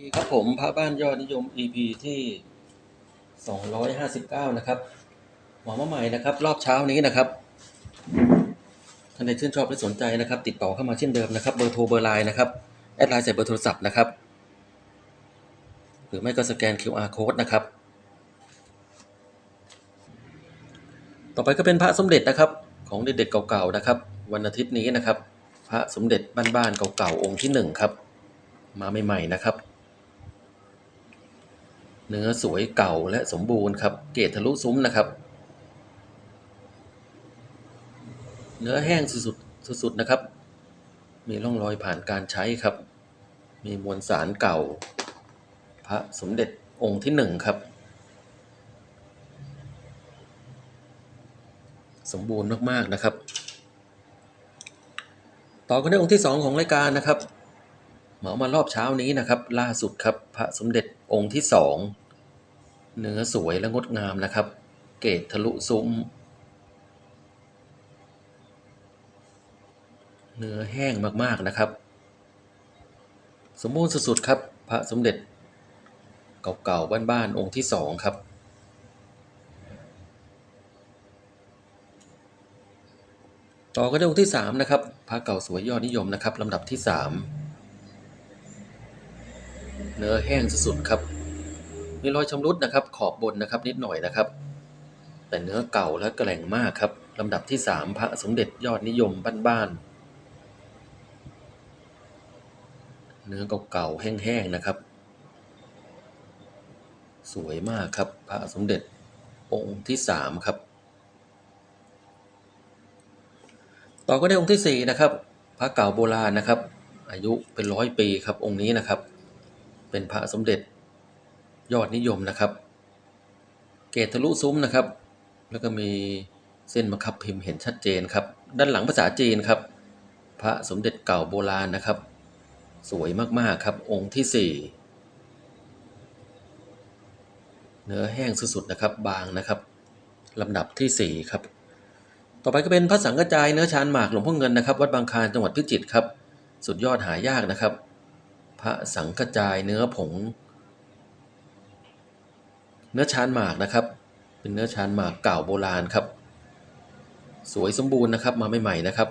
ดีครับผมพระบ้านยอดนิยม EP ที่ 259 นะครับ หมอมาใหม่นะครับ รอบเช้านี้นะครับท่านใดชื่นชอบและสนใจนะครับ ติดต่อเข้ามาเช่นเดิมนะครับ เบอร์โทรเบอร์ไลน์นะครับ แอดไลน์ใส่เบอร์โทรศัพท์นะครับ หรือไม่ก็สแกน QR code นะครับ ต่อไปก็เป็นพระสมเด็จนะครับ ของเด็ดๆเก่าๆนะครับ วันอาทิตย์นี้นะครับ พระสมเด็จบ้านๆเก่าๆองค์ที่หนึ่งครับมาใหม่ๆนะครับ เนื้อสวยเก่าและสมบูรณ์ครับ เกรดทะลุซุ้มนะครับ เนื้อแห้งสุดๆสุดๆนะครับ มีร่องรอยผ่านการใช้ครับ มีมวลสารเก่า พระสมเด็จองค์ที่หนึ่งครับ สมบูรณ์มากๆนะครับ ต่อกันด้วยองค์ที่สองของรายการนะครับ เหมามารอบเช้านี้นะครับ ล่าสุดครับพระสมเด็จองค์ที่สองเนื้อสวยและงดงามนะครับ เกรดทะลุซุ้ม เนื้อแห้งมากๆนะครับ สมบูรณ์สุดๆครับ พระสมเด็จเก่าๆบ้านๆองค์ที่สองครับต่อกันด้องค์ที่สามนะครับพระเก่าสวยยอดนิยมนะครับลำดับที่สาม เนื้อแห้งสุดๆครับ มีรอยชำรุดนะครับ ขอบบนนะครับนิดหน่อยนะครับ แต่เนื้อเก่าและแกร่งมากครับลำดับที่สามพระสมเด็จยอดนิยมบ้านๆเนื้อเก่าๆแห้งๆนะครับ สวยมากครับ พระสมเด็จองค์ที่สามครับ ต่อก็ได้องค์ที่สี่นะครับ พระเก่าโบราณนะครับ อายุเป็นร้อยปีครับองค์นี้นะครับ เป็นพระสมเด็จยอดนิยมนะครับ เกตทะลุซุ้มนะครับ แล้วก็มีเส้นมะคับพิมพ์เห็นชัดเจนครับ ด้านหลังภาษาจีนครับ พระสมเด็จเก่าโบราณนะครับ สวยมากๆครับ องค์ที่สี่เนื้อแห้งสุดๆนะครับ บางนะครับลำดับที่สี่ครับ ต่อไปก็เป็นพระสังกจายเนื้อชานหมากหลวงพ่อเงินนะครับ วัดบางคลานจังหวัดพิจิตรครับ สุดยอดหายากนะครับ ระสังกระจายเนื้อผง เนื้อชานหมากนะครับ เป็นเนื้อชานหมากเก่าโบราณครับ สวยสมบูรณ์นะครับมาใหม่ๆนะครับ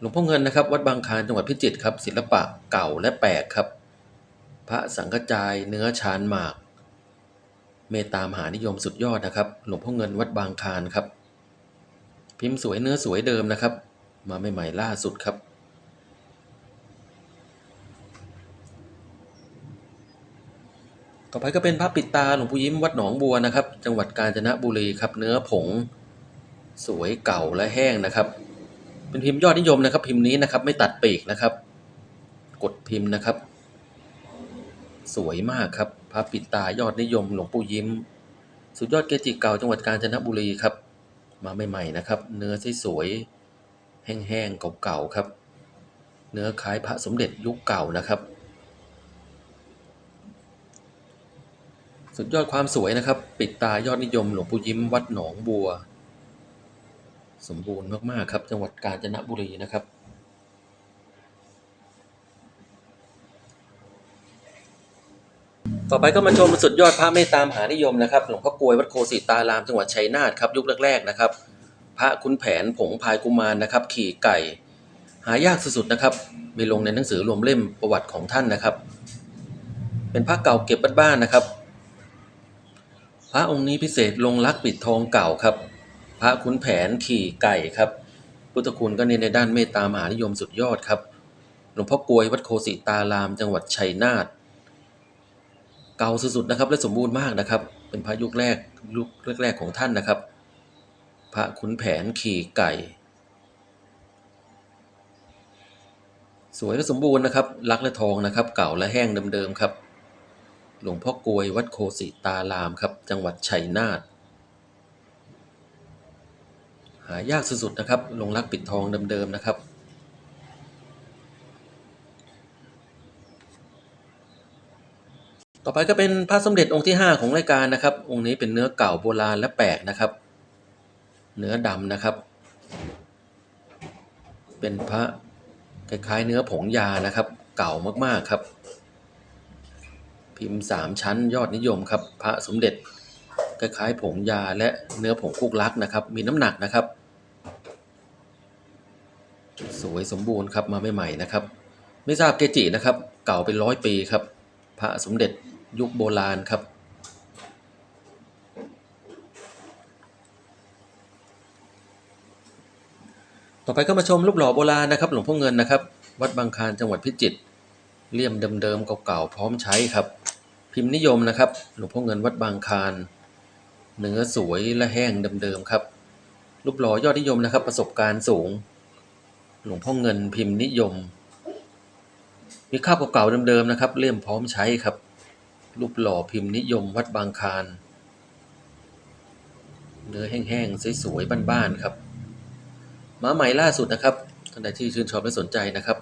หลวงพ่อเงินนะครับ วัดบางคลานจังหวัดพิจิตรครับ ศิลปะเก่าและแปลกครับ พระสังกระจายเนื้อชานหมาก เมตตามหานิยมสุดยอดนะครับ หลวงพ่อเงินวัดบางคลานครับ พิมพ์สวยเนื้อสวยเดิมนะครับ มาใหม่ๆล่าสุดครับ ต่อไปก็เป็นพระปิดตาหลวงปู่ยิ้มวัดหนองบัวนะครับ จังหวัดกาญจนบุรีครับ เนื้อผง สวยเก่าและแห้งนะครับ เป็นพิมพ์ยอดนิยมนะครับ พิมพ์นี้นะครับ ไม่ตัดปีกนะครับ กดพิมพ์นะครับ สวยมากครับ พระปิดตายอดนิยมหลวงปู่ยิ้ม สุดยอดเกจิเก่าจังหวัดกาญจนบุรีครับ มาใหม่ๆนะครับ เนื้อสวยๆแห้งๆเก่าๆครับ เนื้อคล้ายพระสมเด็จยุคเก่านะครับ สุดยอดความสวยนะครับ ปิดตายอดนิยมหลวงปู่ยิ้มวัดหนองบัว สมบูรณ์มากๆครับ จังหวัดกาญจนบุรีนะครับ ต่อไปก็มาชมสุดยอดพระเมตตามหานิยมนะครับหลวงพ่อกลวยวัดโคสิตารามจังหวัดชัยนาทครับยุคแรกๆนะครับ พระคุณแผนผงพายกุมารนะครับ ขี่ไก่ หายากสุดๆนะครับ มีลงในหนังสือรวมเล่มประวัติของท่านนะครับ เป็นพระเก่าเก็บบ้านๆนะครับ พระองค์นี้พิเศษลงรักปิดทองเก่าครับ พระขุนแผนขี่ไก่ครับ พุทธคุณก็เน้นในด้านเมตตามหานิยมสุดยอดครับ หลวงพ่อกวยวัดโคสิตาราม จังหวัดชัยนาท เก่าสุดๆนะครับ และสมบูรณ์มากนะครับ เป็นพระยุคแรกยุคแรกๆของท่านนะครับ พระขุนแผนขี่ไก่ สวยและสมบูรณ์นะครับ รักและทองนะครับ เก่าและแห้งเดิมๆครับ หลวงพ่อกลวยวัดโคสิตารามครับ จังหวัดชัยนาทหายากสุดๆนะครับลงรักปิดทองเดิมๆนะครับ ต่อไปก็เป็นพระสมเด็จองค์ที่ 5 ของรายการนะครับ องค์นี้เป็นเนื้อเก่าโบราณและแปลกนะครับ เนื้อดำนะครับ เป็นพระคล้ายๆเนื้อผงยานะครับ เก่ามากๆครับ พิมพ์สามชั้นยอดนิยมครับ พระสมเด็จคล้ายๆผงยาและเนื้อผงคุกลักนะครับ มีน้ำหนักนะครับ สวยสมบูรณ์ครับมาใหม่ๆนะครับ ไม่ทราบเกจินะครับ เก่าเป็นร้อยปีครับ พระสมเด็จยุคโบราณครับต่อไปก็มาชมรูปหล่อโบราณนะครับ หลวงพ่อเงินนะครับ วัดบางคานจังหวัดพิจิตรเลี่ยมเดิมๆเก่าๆพร้อมใช้ครับ พิมพ์นิยมนะครับหลวงพ่อเงินวัดบางคานเนื้อสวยและแห้งเดิมๆครับ รูปหล่อยอดนิยมนะครับ ประสบการณ์สูง หลวงพ่อเงินพิมพ์นิยม มีคราบเก่าๆเดิมๆนะครับเลี่ยมพร้อมใช้ครับ รูปหล่อพิมพ์นิยมวัดบางคานเนื้อแห้งๆสวยๆบ้านๆครับมาใหม่ล่าสุดนะครับท่านใดที่ชื่นชอบและสนใจนะครับ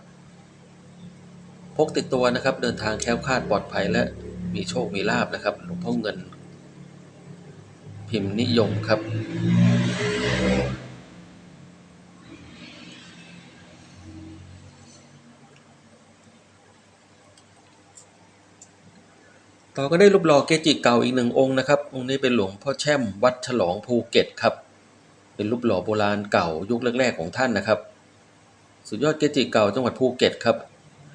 พกติดตัวนะครับ เดินทางแคล้วคลาดปลอดภัยและ มีโชคมีลาบนะครับหลวงพ่อเงิน พิมพ์นิยมครับ ต่อก็ได้รูปหล่อเกจิเก่าอีกหนึ่งองค์นะครับ องค์นี้เป็นหลวงพ่อแช่มวัดฉลองภูเก็ตครับ เป็นรูปหล่อโบราณเก่ายุคแรกๆของท่านนะครับ สุดยอดเกจิเก่าจังหวัดภูเก็ตครับ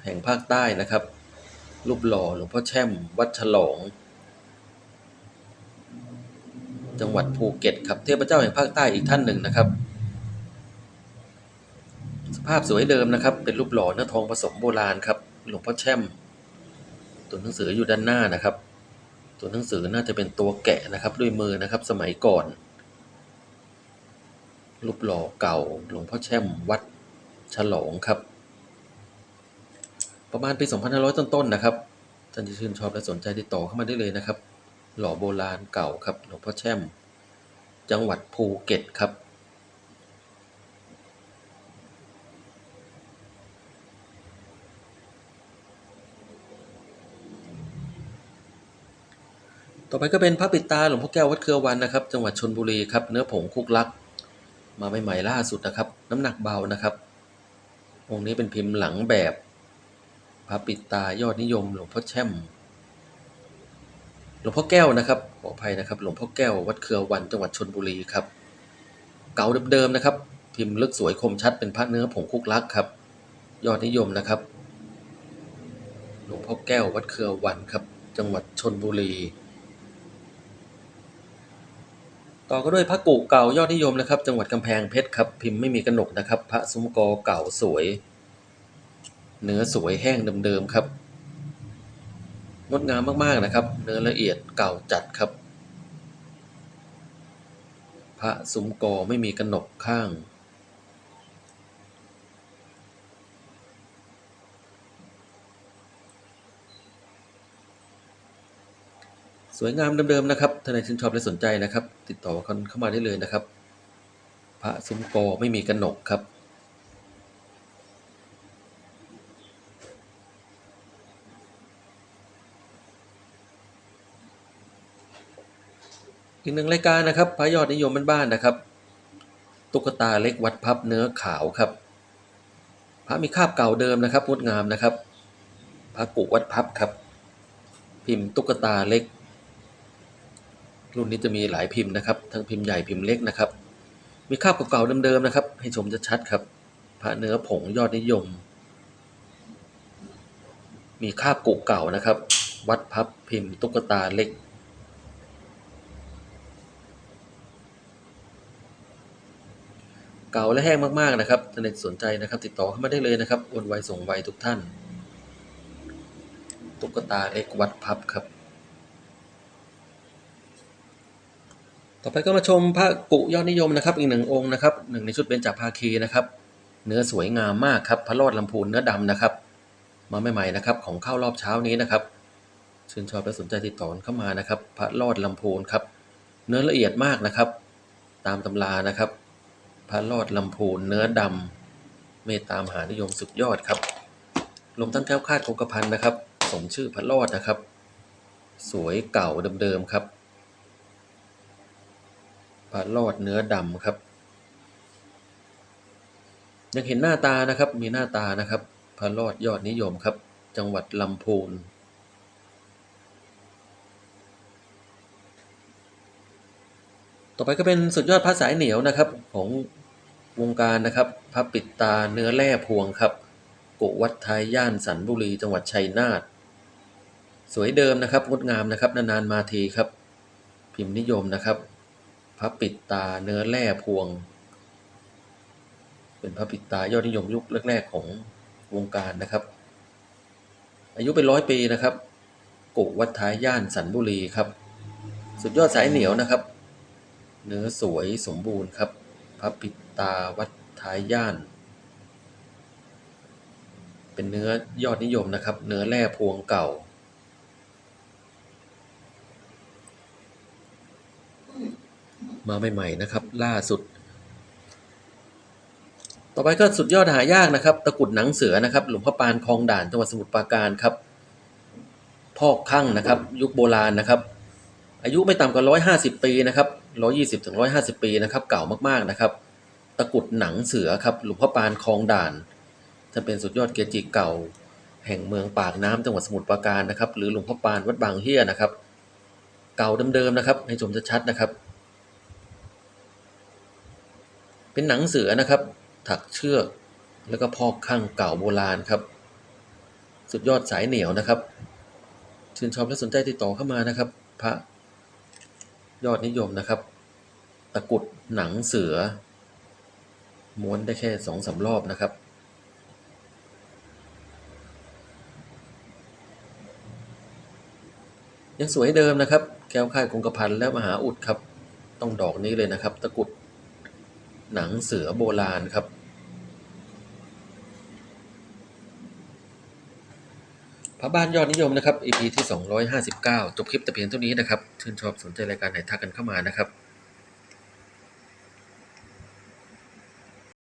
แห่งภาคใต้นะครับ รูปหล่อหลวงพ่อแช่ม วัดฉลอง จังหวัดภูเก็ตครับ เทพเจ้าแห่งภาคใต้อีกท่านหนึ่งนะครับ สภาพสวยเดิมนะครับ เป็นรูปหล่อเนื้อทองผสมโบราณครับ หลวงพ่อแช่ม ตัวหนังสืออยู่ด้านหน้านะครับ ตัวหนังสือน่าจะเป็นตัวแกะนะครับ ด้วยมือนะครับ สมัยก่อน รูปหล่อเก่า หลวงพ่อแช่ม วัดฉลองครับ ประมาณปี 2500 ต้นๆนะครับท่านที่ชื่นชอบและสนใจติดต่อเข้ามาได้เลยนะครับ หล่อโบราณเก่าครับหลวงพ่อแช่ม จังหวัดภูเก็ตครับต่อไปก็เป็นพระปิดตาหลวงพ่อแก้ววัดเครือวันนะครับ จังหวัดชนบุรีครับเนื้อผงคุกลัก มาใหม่ๆล่าสุดนะครับ น้ำหนักเบานะครับองค์นี้เป็นพิมพ์หลังแบบ พระปิดตายอดนิยม หลวงพ่อแช่ม หลวงพ่อแก้วนะครับ ขออภัยนะครับ หลวงพ่อแก้ววัดเครือวันจังหวัดชนบุรีครับ เก่าเดิมๆนะครับ พิมพ์ลึกสวยคมชัดเป็นพระเนื้อผงคุกลักครับ ยอดนิยมนะครับ หลวงพ่อแก้ววัดเครือวันครับ จังหวัดชนบุรีต่อก็ด้วยพระกุเก่ายอดนิยมนะครับ จังหวัดกำแพงเพชรครับ พิมพ์ไม่มีกระหนกนะครับ พระซุ้มกอเก่าสวย เนื้อสวยแห้งเดิมๆครับ งดงามมากๆนะครับ เนื้อละเอียดเก่าจัดครับ พระซุ้มกอไม่มีกระหนกข้าง สวยงามเดิมๆนะครับท่านใดชื่นชอบและสนใจนะครับ ติดต่อกันเข้ามาได้เลยนะครับ พระซุ้มกอไม่มีกระหนกครับ อีกหนึ่งรายการนะครับพระยอดนิยมบ้านๆนะครับ ตุ๊กตาเล็กวัดพับเนื้อขาวครับ พระมีคาบเก่าเดิมนะครับงดงามนะครับ พระกุวัดพับครับ พิมพ์ตุ๊กตาเล็ก รุ่นนี้จะมีหลายพิมพ์นะครับ ทั้งพิมพ์ใหญ่พิมพ์เล็กนะครับ มีคาบเก่าๆเดิมๆนะครับ ให้ชมชัดๆครับ พระเนื้อผงยอดนิยม มีคาบกุเก่านะครับ วัดพับพิมพ์ตุ๊กตาเล็ก เก่าและแห้งมากๆนะครับท่านใดสนใจนะครับ ติดต่อเข้ามาได้เลยนะครับโอนไวส่งไวทุกท่าน ตุ๊กตาเล็กวัดพับครับ ต่อไปก็มาชมพระกุยอดนิยมนะครับ อีกหนึ่งองค์นะครับหนึ่งในชุดเบญจภาคีนะครับ เนื้อสวยงามมากครับ พระรอดลำพูนเนื้อดำนะครับ มาใหม่ๆนะครับ ของเข้ารอบเช้านี้นะครับชื่นชอบและสนใจติดต่อเข้ามานะครับ พระรอดลำพูนครับ เนื้อละเอียดมากนะครับ ตามตำรานะครับ พระรอดลำพูนเนื้อดำเมตตามหานิยมสุดยอดครับลมตั้งแก้วคาดคงกระพันนะครับ สมชื่อพระรอดนะครับ สวยเก่าเดิมๆครับ พระรอดเนื้อดำครับยังเห็นหน้าตานะครับ มีหน้าตานะครับ พระรอดยอดนิยมครับ จังหวัดลำพูน ต่อไปก็เป็นสุดยอดพระสายเหนียวนะครับ ของวงการนะครับพระปิดตาเนื้อแร่พวงครับกุวัดไทยย่านสันบุรีจังหวัดชัยนาทสวยเดิมนะครับงดงามนะครับนานๆมาทีครับ พิมพ์นิยมนะครับพระปิดตาเนื้อแร่พวง เป็นพระปิดตายอดนิยมยุคแรกๆของวงการนะครับ อายุเป็นร้อยปีนะครับกุวัดท้ายย่านสันบุรีครับ สุดยอดสายเหนียวนะครับ เนื้อสวยสมบูรณ์ครับพระปิดตาวัดท้ายย่าน เป็นเนื้อยอดนิยมนะครับ เนื้อแร่พวงเก่า มาใหม่ๆนะครับ ล่าสุด ต่อไปก็สุดยอดหายากนะครับ ตะกุดหนังเสือนะครับ หลวงพ่อปานคลองด่านจังหวัดสมุทรปราการครับพอกข้างนะครับ ยุคโบราณนะครับ อายุไม่ต่ำกว่าร้อยห้าสิบปีนะครับ ร้อยี่สิบถึงร้อยห้าสิบปีนะครับ เก่ามากๆนะครับ ตะกุดหนังเสือครับหลวงพ่อปานคลองด่านท่านเป็นสุดยอดเกจิเก่า แห่งเมืองปากน้ำจังหวัดสมุทรปราการนะครับ หรือหลวงพ่อปานวัดบางเฮียนะครับ เก่าเดิมๆนะครับ ให้ชมชัดๆนะครับ เป็นหนังเสือนะครับ ถักเชือกแล้วก็พอกข้างเก่าโบราณครับ สุดยอดสายเหนียวนะครับชื่นชอบและสนใจติดต่อเข้ามานะครับ พระ ยอดนิยมนะครับ ตะกุดหนังเสือ ม้วนได้แค่สองสารอบนะครับ ยังสวยเดิมนะครับ แก้วค่ายคงกระพันและมหาอุดครับ ต้องดอกนี้เลยนะครับ ตะกุดหนังเสือโบราณครับ ระบ้านยอดนิยมนะครับ EP ที่ 259 จบคลิปแต่เพียงเท่านี้นะครับ ชื่นชอบสนใจรายการไหนทักกันเข้ามานะครับ